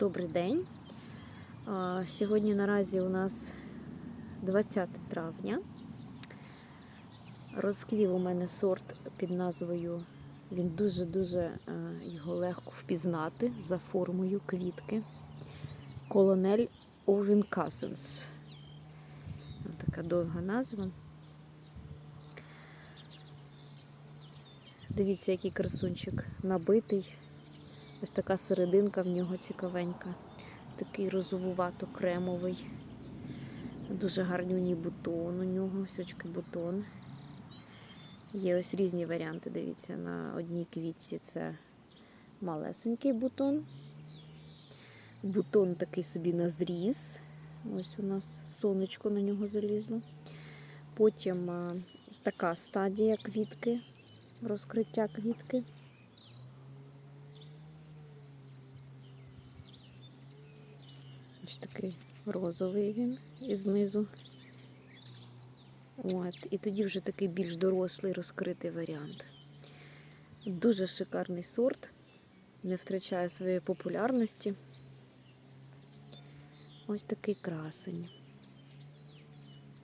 Добрий день. Сьогодні наразі у нас 20 травня. Розквів у мене сорт під назвою. Він дуже-дуже е, його легко впізнати за формою квітки. Колонель Овінкасенс. Така довга назва. Дивіться, який красунчик набитий. Ось така серединка в нього цікавенька. Такий розовувато-кремовий. Дуже гарнюній бутон у нього, ось очки бутон. Є ось різні варіанти. Дивіться, на одній квітці це малесенький бутон. Бутон такий собі на зріз. Ось у нас сонечко на нього залізло. Потім така стадія квітки, розкриття квітки. Ось такий розовий він і знизу. От, і тоді вже такий більш дорослий розкритий варіант. Дуже шикарний сорт, не втрачає своєї популярності. Ось такий красень.